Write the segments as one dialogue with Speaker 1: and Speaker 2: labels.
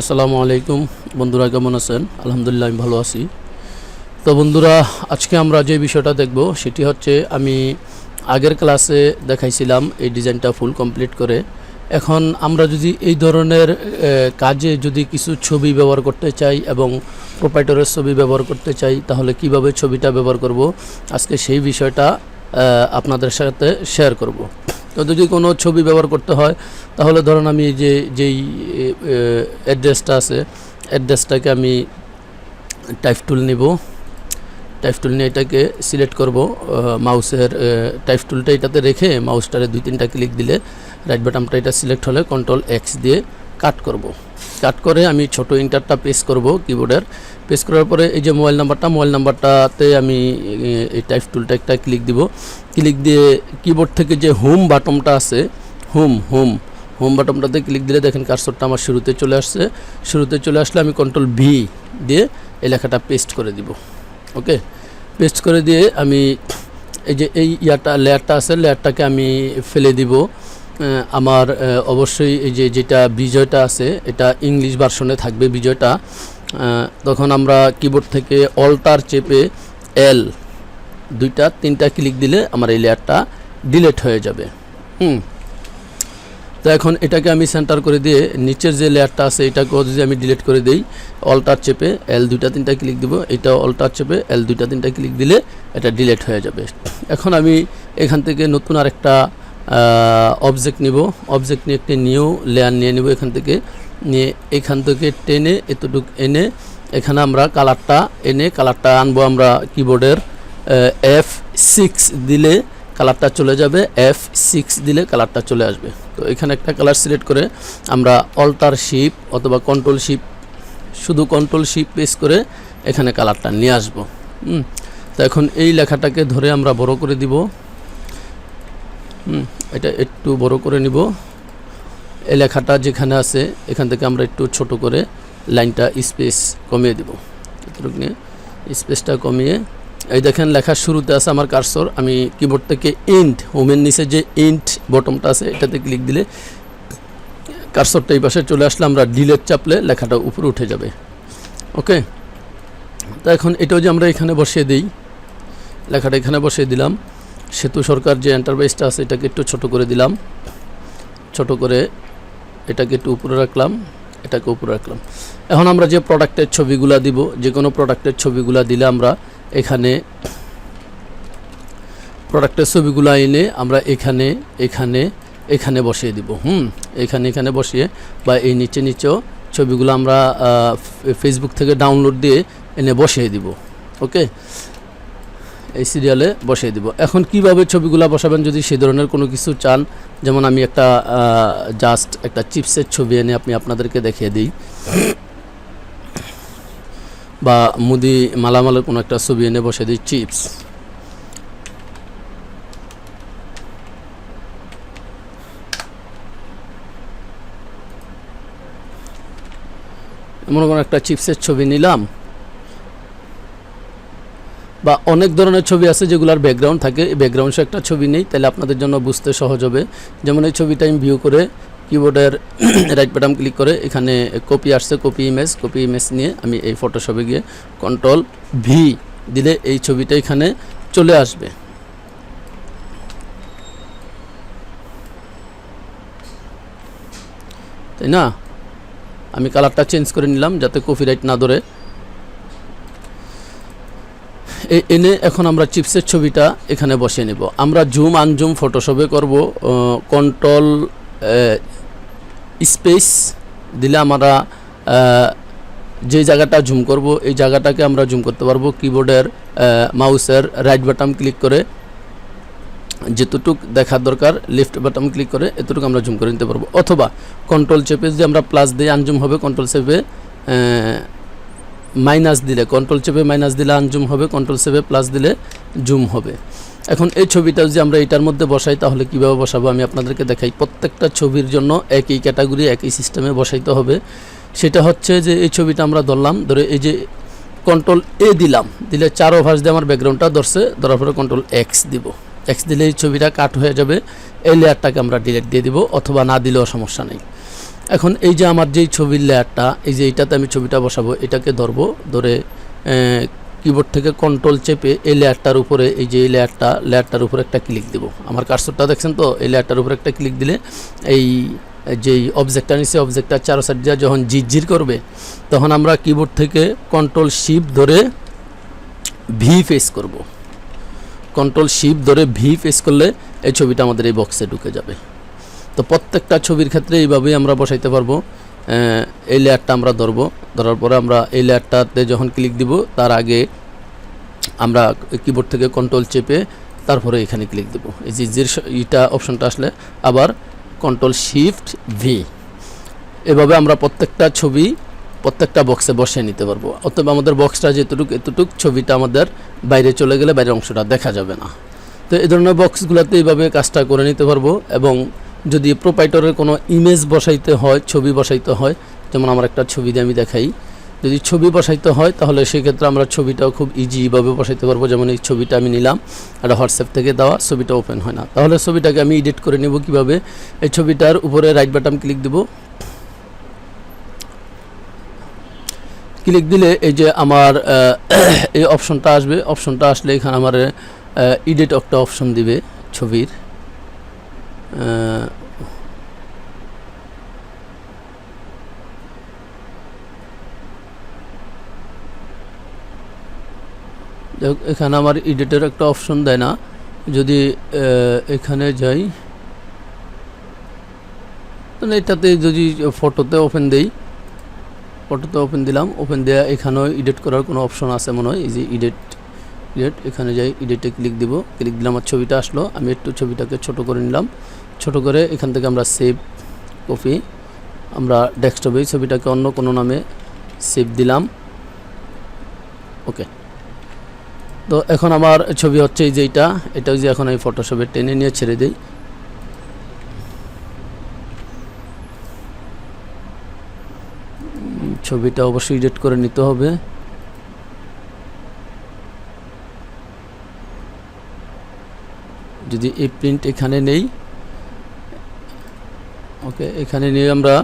Speaker 1: আসসালামু আলাইকুম। বন্ধুরা, কেমন আছেন? আলহামদুলিল্লাহ, আমি ভালো আছি। তো বন্ধুরা, আজকে আমরা যে বিষয়টা দেখব, সেটি হচ্ছে আমি আগের ক্লাসে দেখাইছিলাম এই ডিজাইনটা ফুল কমপ্লিট করে। এখন আমরা যদি এই ধরনের কাজে যদি কিছু ছবি ব্যবহার করতে চাই এবং প্রোপাইটরের ছবি ব্যবহার করতে চাই, তাহলে কীভাবে ছবিটা ব্যবহার করব? আজকে সেই বিষয়টা আপনাদের সাথে শেয়ার করব। তো যদি কোনো ছবি ব্যবহার করতে হয়, তাহলে ধরুন আমি যে, যেই অ্যাড্রেসটা আছে অ্যাড্রেসটাকে আমি টাইপ টুল নিব। টাইপ টুল নিয়ে এটাকে সিলেক্ট করব। মাউসের টাইপ টুলটা এটাতে রেখে মাউসটারে দুই তিনটা ক্লিক দিলে রাইট বাটামটা এটা সিলেক্ট হলে কন্ট্রোল এক্স দিয়ে কাট করব। কাট করে আমি ছোট ইন্টারটা প্রেস করব কিবোর্ডের প্রেস করার পরে এই যে মোবাইল নাম্বারটা মোবাইল নাম্বারটাতে আমি এই টাইপ টুলটা একটা ক্লিক দিব। ক্লিক দিয়ে কিবোর্ড থেকে যে হোম বাটনটা আছে হোম হোম হোম বাটনটাতে ক্লিক দিলে দেখেন কার্সরটা আমার শুরুতে চলে আসছে। শুরুতে চলে আসলে আমি কন্ট্রোল ভি দিয়ে এই লেখাটা পেস্ট করে দিব। ওকে পেস্ট করে দিয়ে আমি, এই যে এই ইয়াটা লেয়ারটা আছে লেয়ারটাকে আমি ফেলে দিব। আমার অবশ্যই এই যে যেটা বিজয়টা আছে, এটা ইংলিশ ভার্সনে থাকবে বিজয়টা। তখন আমরা কিবোর্ড থেকে অল্টার চেপে এল দুইটা, তিনটা ক্লিক দিলে আমার এই লেয়ারটা ডিলেট হয়ে যাবে। হুম। তো এখন এটাকে আমি সেন্টার করে দিয়ে নিচের যে লেয়ারটা আছে, এটাকেও যদি আমি ডিলিট করে দিই অল্টার চেপে এল দুইটা, তিনটা ক্লিক দিব এটা অল্টার চেপে এল দুইটা, তিনটা ক্লিক দিলে এটা ডিলেট হয়ে যাবে। এখন আমি এখান থেকে নতুন আরেকটা অবজেক্ট নিব। অবজেক্ট নিয়ে একটি নিউ লেয়ার নিয়ে নিব এখান থেকে। নিয়ে এখান থেকে টেনে এতটুক এনে এখানে আমরা কালারটা এনে কালারটা আনব আমরা কিবোর্ডের এফ সিক্স দিলে কালারটা চলে যাবে। এফ সিক্স দিলে কালারটা চলে আসবে। তো এখানে একটা কালার সিলেক্ট করে আমরা অল্টার শিপ অথবা কন্ট্রোল শিপ শুধু কন্ট্রোল শিপ প্রেস করে এখানে কালারটা নিয়ে আসব। তো এখন এই লেখাটাকে ধরে আমরা বড় করে দিব। এটা একটু বড় করে নিব। এই লেখাটা যেখানে আছে, এখান থেকে আমরা একটু ছোট করে লাইনটা স্পেস কমিয়ে দিব। নিয়ে স্পেসটা কমিয়ে, এই দেখেন লেখার শুরুতে আছে আমার কারসর। আমি কিবোর্ড থেকে ইন্ট হোমের নিচে যে ইন্ট বটমটা আছে, এটাতে ক্লিক দিলে কারসরটা এই পাশে চলে আসলে আমরা ডিলেট চাপলে লেখাটা উপরে উঠে যাবে। ওকে তো এখন এটাও যে আমরা এখানে বসিয়ে দিই, লেখাটা এখানে বসিয়ে দিলাম। সেতু সরকার যে এন্টারপ্রাইজটা আছে, এটাকে একটু ছোট করে দিলাম। ছোট করে এটাকে একটু উপরে রাখলাম, এটাকে উপরে রাখলাম। এখন আমরা যে প্রোডাক্টের ছবিগুলা দিব, যে কোনো প্রোডাক্টের ছবিগুলা দিলে আমরা এখানে প্রোডাক্টের ছবিগুলো এনে আমরা এখানে এখানে এখানে বসিয়ে দিব। হুম, এখানে এখানে বসিয়ে বা এই নিচে, নিচেও ছবিগুলো আমরা ফেসবুক থেকে ডাউনলোড দিয়ে এনে বসিয়ে দিব। ওকে এই সিরিয়ালে বসিয়ে দিব। এখন কীভাবে ছবিগুলো বসাবেন যদি সেই ধরনের কোনো কিছু চান? যেমন আমি একটা জাস্ট একটা চিপসের ছবি এনে আপনি আপনাদেরকে দেখিয়ে দিই। বা মুদি মালামালের কোনো একটা ছবি এনে বসে দিই চিপস মনে কোনো একটা চিপসের ছবি নিলাম। বা অনেক ধরনের ছবি আছে যেগুলোর ব্যাকগ্রাউন্ড থাকে। এই ব্যাকগ্রাউন্ড একটা ছবি নেই, তাহলে আপনাদের জন্য বুঝতে সহজ হবে। যেমন এই ছবিটা আমি ভিউ করে কিবোর্ডের রাইট বাটন ক্লিক করে এখানে কপি আসছে কপি ইমেজ কপি ইমেজ নিয়ে আমি এই ফটোশপে গিয়ে কন্ট্রোল ভি দিলে এই ছবিটা এখানে চলে আসবে। তাই না? আমি কালারটা চেঞ্জ করে নিলাম যাতে কপিরাইট না ধরে। এনে এখন আমরা চিপসের ছবিটা এখানে বসিয়ে নেব। আমরা জুম আনজুম ফটোশপে করব। কন্ট্রোল স্পেস দিলে আমরা যে জায়গাটা জুম করব, এই জায়গাটাকে আমরা জুম করতে পারব কিবোর্ডের মাউসের রাইট বাটন ক্লিক করে। যেতটুক দেখার দরকার লেফট বাটন ক্লিক করে এতটুকু আমরা জুম করে নিতে পারব। অথবা কন্ট্রোল চেপে যদি আমরা প্লাস দিয়ে আনজুম হবে কন্ট্রোল চেপে মাইনাস দিলে কন্ট্রোল চেপে মাইনাস দিলে আনজুম হবে কন্ট্রোল চেপে প্লাস দিলে জুম হবে। এখন এই ছবিটা যদি আমরা এটার মধ্যে বসাই, তাহলে কীভাবে বসাবো? আমি আপনাদেরকে দেখাই। প্রত্যেকটা ছবির জন্য একই ক্যাটাগরি একই সিস্টেমে বসাইতে হবে। সেটা হচ্ছে যে এই ছবিটা আমরা ধরলাম, ধরে এই যে কন্ট্রোল এ দিলাম, দিলে চার ওভার্স দিয়ে আমার ব্যাকগ্রাউন্ডটা ধরছে, ধরার পরে কন্ট্রোল এক্স দিব। এক্স দিলে এই ছবিটা কাট হয়ে যাবে, এই লেয়ারটাকে আমরা ডিলিট দিয়ে দিব, অথবা না দিলেও সমস্যা নেই। এখন এই যে আমার যেই ছবির লেয়ারটা, এই যে এইটাতে আমি ছবিটা বসাবো, এটাকে ধরবো, ধরে কিবোর্ড থেকে কন্ট্রোল চেপে এই লেয়ারটার উপরে, এই যে এই লেয়ারটা, লেয়ারটার উপরে একটা ক্লিক দেবো। আমার কার্সরটা দেখছেন তো? এই লেয়ারটার উপরে একটা ক্লিক দিলে এই, যেই অবজেক্টটা নিচে অবজেক্টটা চারো সাইড দিয়ে যখন জিরজির করবে, তখন আমরা কিবোর্ড থেকে কন্ট্রোল শিপ ধরে ভি ফেস করব। কন্ট্রোল শিপ ধরে ভি ফেস করলে এই ছবিটা আমাদের এই বক্সে ঢুকে যাবে। তো প্রত্যেকটা ছবির ক্ষেত্রে এইভাবেই আমরা বসাইতে পারব। এই লেয়ারটা আমরা ধরবো। ধরার পরে আমরা এই লেয়ারটাতে যখন ক্লিক দিব, তার আগে আমরা কিবোর্ড থেকে কন্ট্রোল চেপে তারপরে এখানে ক্লিক দেবো। এই যে জির ইটা অপশনটা আসলে, আবার কন্ট্রোল শিফট ভি এভাবে আমরা প্রত্যেকটা ছবি প্রত্যেকটা বক্সে বসিয়ে নিতে পারব। অতএব আমাদের বক্সটা যেতটুক এতটুক ছবিটা আমাদের বাইরে চলে গেলে বাইরের অংশটা দেখা যাবে না। তো এই ধরনের বক্সগুলোতে এইভাবে কাজটা করে নিতে পারব এবং যদি প্রোপাইটরের কোনো ইমেজ বসাইতে হয়, ছবি বসাইতে হয়, যেমন আমার একটা ছবি দিয়ে আমি দেখাই, যদি ছবি বসাইতে হয়, তাহলে সেক্ষেত্রে আমরা ছবিটাও খুব ইজিভাবে বসাইতে পারব। যেমন এই ছবিটা আমি নিলাম একটা হোয়াটসঅ্যাপ থেকে দেওয়া, ছবিটা ওপেন হয় না। তাহলে ছবিটাকে আমি এডিট করে নেব কীভাবে? এই ছবিটার উপরে রাইট বাটন ক্লিক দেবো। ক্লিক দিলে এই যে আমার এই অপশনটা আসবে। অপশনটা আসলে এখানে আমার এডিট একটা অপশন দিবে ছবির। এখানে আমার এডিটের একটা অপশন দেয় না। যদি এখানে যাই তাহলে এটাতে যদি ফটোতে ওপেন দেই ফটোতে ওপেন দিলাম ওপেন দেওয়া এখানেও এডিট করার কোনো অপশন আছে মনে হয়, এই যে এডিট এডিট এখানে যাই এডিটে ক্লিক দিব ক্লিক দিলাম আমার ছবিটা আসলো, আমি একটু ছবিটাকে ছোট করে নিলাম। ছোট করে এখান থেকে আমরা সেভ কপি আমরা ডেস্কটপে ছবিটাকে অন্য কোনো নামে সেভ দিলাম। ওকে তো এখন আমার ছবি হচ্ছে এই যে এইটা, এটা যে এখন আমি ফটোশপে টেনে নিয়ে ছেড়ে দিই। ছবিটা অবশ্যই এডিট করে নিতে হবে। যদি এই প্রিন্ট এখানে নেই ওকে এখানে নিয়ে আমরা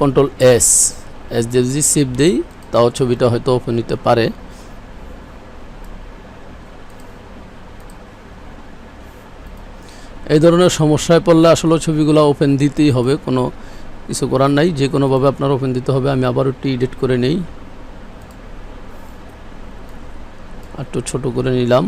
Speaker 1: কন্ট্রোল এস এস দিয়ে যদি সেভ দিই, তাও ছবিটা হয়তো ওপেন নিতে পারে। এই ধরনের সমস্যায় পড়লে আসলে ছবিগুলো ওপেন দিতেই হবে, কোনো কিছু করার নাই। যে কোনোভাবে আপনার ওপেন দিতে হবে, আমি আবার একটু এডিট করে নেই। একটু ছোটো করে নিলাম।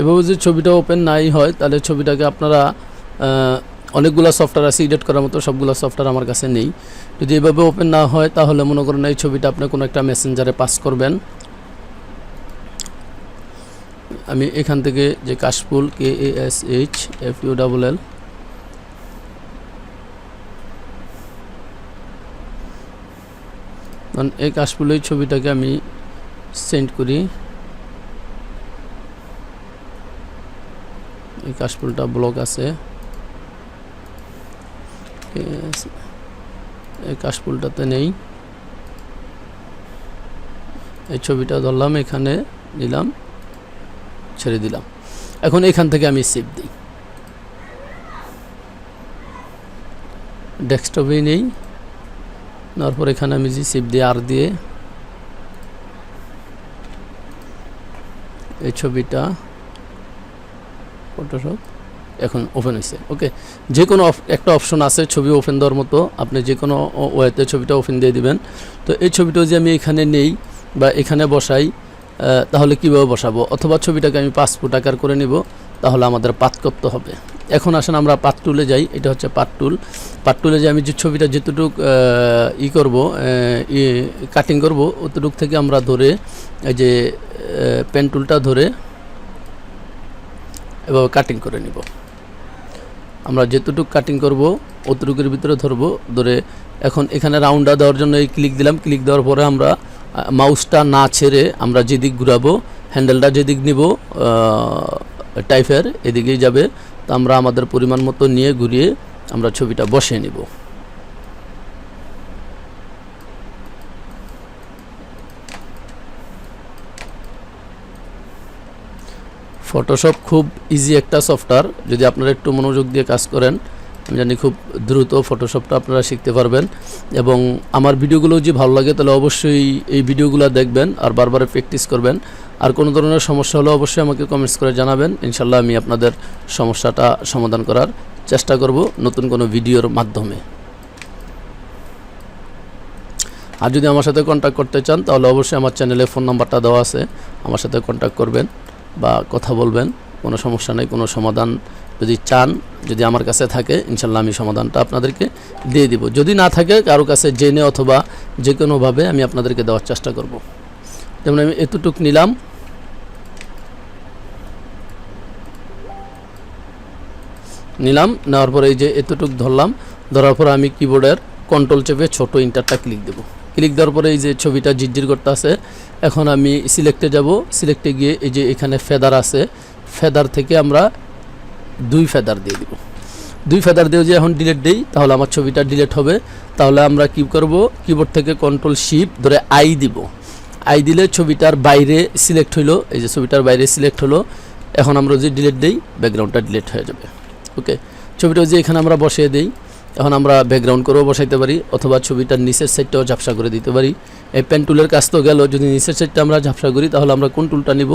Speaker 1: এভাবে যদি ছবিটা ওপেন নাই হয়, তাহলে ছবিটাকে আপনারা অনেকগুলো সফটওয়্যার আছে এডিট করার মতো সবগুলো সফটওয়্যার আমার কাছে নেই। যদি এভাবে ওপেন না হয়, তাহলে মনে করেন এই ছবিটা আপনি কোনো একটা মেসেঞ্জারে পাস করবেন। আমি এখান থেকে যে কাশফুল K A S H F U double L এই কাশফুলের ছবিটাকে আমি সেন্ড করি। এই কাশফুলটা ব্লক আছে। এই কাশফুলটাতে নেই। এই ছবিটা ধরলাম, এখানে নিলাম, ছেড়ে দিলাম। এখন এখান থেকে আমি সেভ দিই। ডেস্কটপেই নেই। নেওয়ার পর এখানে আমি যে সেভ দিয়ে আর দিয়ে এই ছবিটা ফটোশপ এখন ওপেন হয়েছে ওকে যে কোনো একটা অপশন আছে, ছবি ওপেন দেওয়ার মতো, আপনি যে কোনো ওয়েতে ছবিটা ওপেন দিয়ে দিবেন। তো এই ছবিটা যে আমি এখানে নেই বা এখানে বসাই তাহলে কীভাবে বসাবো? অথবা ছবিটাকে আমি পাসপোর্ট আকার করে নিব, তাহলে আমাদের পাত করতে হবে। এখন আসেন আমরা পাট টুলে যাই, এটা হচ্ছে পাট টুল পাট টুলে যে আমি যে ছবিটা যেতটুক ই করব কাটিং করব অতটুক থেকে আমরা ধরে, এই যে পেন টুলটা ধরে এভাবে কাটিং করে নিব। আমরা যেতটুকু কাটিং করব, অতটুকুর ভিতরে ধরবো, ধরে এখন এখানে রাউন্ডা দেওয়ার জন্য এই ক্লিক দিলাম। ক্লিক দেওয়ার পরে আমরা মাউসটা না ছেড়ে আমরা যেদিক ঘুরাবো হ্যান্ডেলটা যেদিক নিব টাইফের এদিকেই যাবে। তো আমরা আমাদের পরিমাণ মতো নিয়ে ঘুরিয়ে আমরা ছবিটা বসিয়ে নিব। ফটোশপ খুব ইজি একটা সফটওয়্যার যদি আপনারা একটু মনোযোগ দিয়ে কাজ করেন, আমি জানি খুব দ্রুত ফটোশপটা আপনারা শিখতে পারবেন। এবং আমার ভিডিওগুলো যদি ভালো লাগে, তাহলে অবশ্যই এই ভিডিওগুলো দেখবেন আর বারবার প্র্যাকটিস করবেন। আর কোনো ধরনের সমস্যা হলে অবশ্যই আমাকে কমেন্টস করে জানাবেন। ইনশাল্লাহ আমি আপনাদের সমস্যাটা সমাধান করার চেষ্টা করব নতুন কোনো ভিডিওর মাধ্যমে। আর যদি আমার সাথে কন্ট্যাক্ট করতে চান, তাহলে অবশ্যই আমার চ্যানেলে ফোন নাম্বারটা দেওয়া আছে। আমার সাথে কন্ট্যাক্ট করবেন। বা কথা বলবেন, কোনো সমস্যা নেই, কোনো সমাধান যদি চান, যদি আমার কাছে থাকে, ইনশাল্লাহ আমি সমাধানটা আপনাদেরকে দিয়ে দিব। যদি না থাকে, কারও কাছে জেনে অথবা যে কোনোভাবে আমি আপনাদেরকে দেওয়ার চেষ্টা করব। যেমন আমি এতটুক নিলাম। নিলাম, নেওয়ার পরে এই যে এতটুক ধরলাম, ধরার পরে আমি কিবোর্ডের কন্ট্রোল চেপে ছোট ইন্টারটা ক্লিক দেব। ক্লিক দেওয়ার পরে এই যে ছবিটা জিরজির করতে আছে এখন আমি সিলেক্টে যাব। সিলেক্টে গিয়ে এই যে এখানে ফেদার আছে ফেদার থেকে আমরা দুই ফেদার দিয়ে দিব। দুই ফেদার দিয়ে যে এখন ডিলেট দিই, তাহলে আমার ছবিটা ডিলেট হবে। তাহলে আমরা কি করব? কিবোর্ড থেকে কন্ট্রোল শিপ ধরে আই দিব। আই দিলে ছবিটার বাইরে সিলেক্ট হইল। এই যে ছবিটার বাইরে সিলেক্ট হলো। এখন আমরা যদি ডিলেট দিই ব্যাকগ্রাউন্ডটা ডিলেট হয়ে যাবে। ওকে ছবিটা যে এখানে আমরা বসিয়ে দেই এখন আমরা ব্যাকগ্রাউন্ড করেও বসাইতে পারি, অথবা ছবিটার নিচের সাইডটাও ঝাপসা করে দিতে পারি। এই পেন টুলের কাজ তো গেল, যদি নিচের সাইডটা আমরা ঝাপসা করি, তাহলে আমরা কোন টুলটা নিব?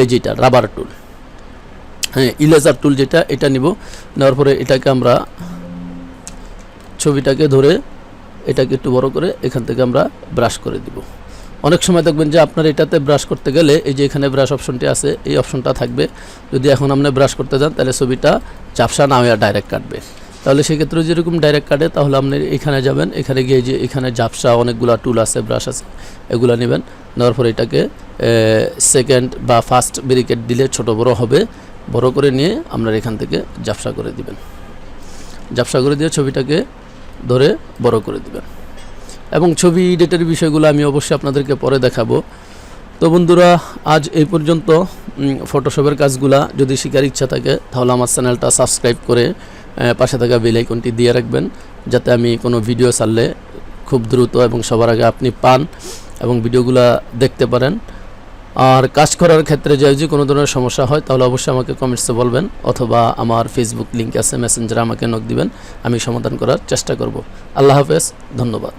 Speaker 1: এই যেটা রাবার টুল হ্যাঁ ইলেজার টুল যেটা, এটা নিব। নেওয়ার পরে এটাকে আমরা ছবিটাকে ধরে এটাকে একটু বড় করে এখান থেকে আমরা ব্রাশ করে দিব। অনেক সময় দেখবেন যে আপনার এটাতে ব্রাশ করতে গেলে, এই যে এখানে ব্রাশ অপশনটি আছে, এই অপশনটা থাকবে। যদি এখন আপনি ব্রাশ করতে যান, তাহলে ছবিটা চাপসা না হয়ে ডাইরেক্ট কাটবে। তাহলে সেক্ষেত্রে যেরকম ডাইরেক্ট কাটে তাহলে আপনি এখানে যাবেন, এখানে গিয়ে যে এখানে ঝাপসা অনেকগুলো টুল আছে ব্রাশ আছে, এগুলো নেবেন। নেওয়ার পরে এটাকে সেকেন্ড বা ফার্স্ট ব্যারিকেড দিলে ছোট বড় হবে। বড় করে নিয়ে আপনার এখান থেকে ঝাপসা করে দিবেন। ঝাপসা করে দিয়ে ছবিটাকে ধরে বড় করে দিবেন। এবং ছবি এডিটের বিষয়গুলো আমি অবশ্যই আপনাদেরকে পরে দেখাবো। তো বন্ধুরা, আজ এই পর্যন্ত ফটোশপের কাজগুলা যদি শেখার ইচ্ছা থাকে, তাহলে আমার চ্যানেলটা সাবস্ক্রাইব করে পাশে থাকা বেল আইকনটি দিয়ে রাখবেন, যাতে আমি কোনো ভিডিও ছাড়লে খুব দ্রুত এবং সবার আগে আপনি পান এবং ভিডিওগুলা দেখতে পারেন। আর কাজ করার ক্ষেত্রে যদি কোনো ধরনের সমস্যা হয়, তাহলে অবশ্যই আমাকে কমেন্টসে বলবেন অথবা আমার ফেসবুক লিঙ্ক আছে মেসেঞ্জারে আমাকে নক দিবেন, আমি সমাধান করার চেষ্টা করব। আল্লাহ হাফেজ, ধন্যবাদ।